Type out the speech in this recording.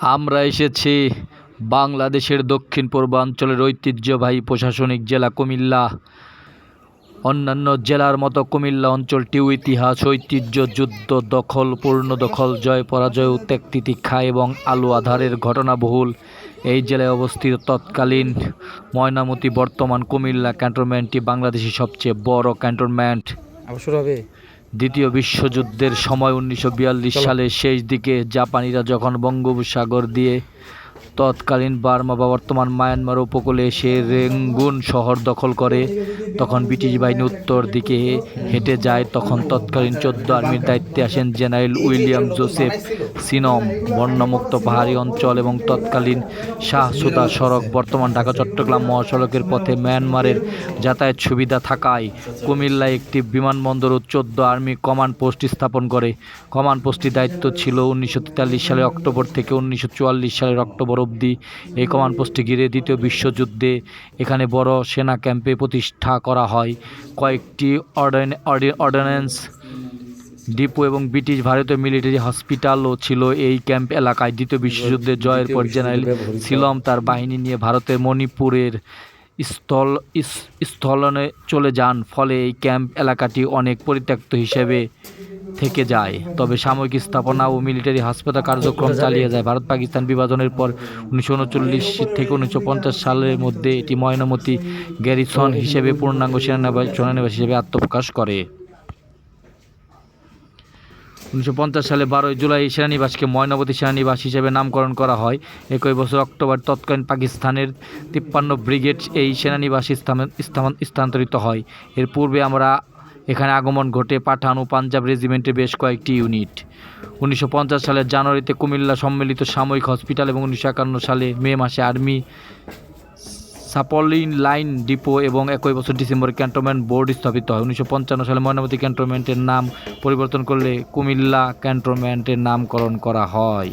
আমরা এসেছি বাংলাদেশের দক্ষিণ পূর্বাঞ্চলের ঐতিহ্যবাহী প্রশাসনিক জেলা কুমিল্লা। অন্যান্য জেলার মতো কুমিল্লা অঞ্চলটিও ইতিহাস, ঐতিহ্য, যুদ্ধ, দখল, পূর্ণ দখল, জয়, পরাজয় উত্তেক তিতিক্ষা এবং আলু আধারের ঘটনাবহুল এই জেলায় অবস্থিত। তৎকালীন ময়নামতি বর্তমান কুমিল্লা ক্যান্টনমেন্টটি বাংলাদেশের সবচেয়ে বড় ক্যান্টনমেন্ট। হবে। দ্বিতীয় বিশ্বযুদ্ধের সময় উনিশশো বিয়াল্লিশ সালের শেষ দিকে জাপানিরা যখন বঙ্গোপসাগর দিয়ে তৎকালীন বার্মা বা বর্তমান মায়ানমার উপকূলে এসে রেঙ্গুন শহর দখল করে তখন ব্রিটিশ বাহিনী উত্তর দিকে হেঁটে যায় তখন তৎকালীন চোদ্দ আর্মির দায়িত্বে আসেন জেনারেল উইলিয়াম জোসেফ। সিনম, বন্যমুক্ত পাহাড়ি অঞ্চল এবং তৎকালীন শাহ সুদা সড়ক, বর্তমান ঢাকা, চট্টগ্রাম মহাসড়কের পথে মায়ানমারের যাতায়াত সুবিধা থাকায় কুমিল্লায় একটি বিমানবন্দর ও চোদ্দ আর্মি কমান্ড পোস্ট স্থাপন করে। কমান্ড পোস্টটির দায়িত্ব ছিল উনিশশো তেতাল্লিশ সালের অক্টোবর থেকে উনিশশো চুয়াল্লিশ সালের অক্টোবর অবধি। এই কমান্ড পোস্টটি ঘিরে দ্বিতীয় বিশ্বযুদ্ধে এখানে বড় সেনা ক্যাম্পে প্রতিষ্ঠা করা হয়। কয়েকটি অর্ডান- অর্ডি- অর্ডিন্যান্স ডিপো এবং ব্রিটিশ ভারতীয় মিলিটারি হসপিটালও ছিল এই ক্যাম্প এলাকায়। দ্বিতীয় বিশ্বযুদ্ধে জয়ের পর জেনারেল সিলম তার বাহিনী নিয়ে ভারতের মণিপুরের স্থল স্থলনে চলে যান ফলে এই ক্যাম্প এলাকাটি অনেক পরিত্যক্ত হিসেবে থেকে যায়। তবে সাময়িক স্থাপনা ও মিলিটারি হাসপাতাল কার্যক্রম চালিয়ে যায়। ভারত পাকিস্তান বিভাজনের পর উনিশশো উনচল্লিশ থেকে উনিশশো পঞ্চাশ সালের মধ্যে এটি ময়নামতি গ্যারিসন হিসেবে পূর্ণাঙ্গ সেনানিবাস সেনানিবাস হিসেবে আত্মপ্রকাশ করে। উনিশশো পঞ্চাশ সালে বারোই জুলাই এই সেনানিবাসকে ময়নাবতী সেনানিবাস হিসেবে নামকরণ করা হয়। একই বছর অক্টোবর তৎকালীন পাকিস্তানের তিপ্পান্ন ব্রিগেড এই সেনানিবাস স্থান- স্থান- স্থানান্তরিত হয়। এর পূর্বে আমরা এখানে আগমন ঘটে পাঠান ও পাঞ্জাব রেজিমেন্টের বেশ কয়েকটি ইউনিট। উনিশশো পঞ্চাশ সালের জানুয়ারিতে কুমিল্লা সম্মিলিত সাময়িক হসপিটাল এবং উনিশশো একান্ন সালে মে মাসে আর্মি সাপলিন লাইন ডিপো এবং একই বছর ডিসেম্বরে ক্যান্টনমেন্ট বোর্ড স্থাপিত হয়। উনিশশো পঞ্চান্ন সালে ময়নামতি ক্যান্টনমেন্টের নাম পরিবর্তন করলে কুমিল্লা ক্যান্টনমেন্টের নামকরণ করা হয়।